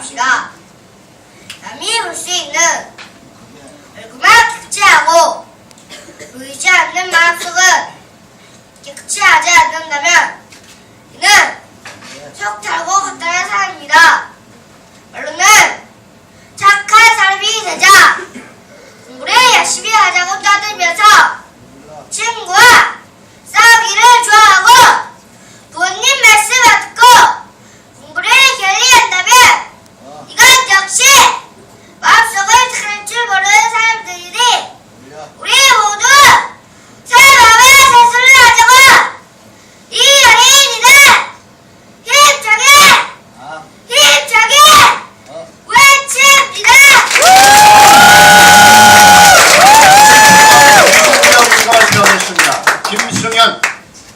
합시다. 남이 볼 수 있는 얼굴만 삭제하고 보이지 않는 마음속은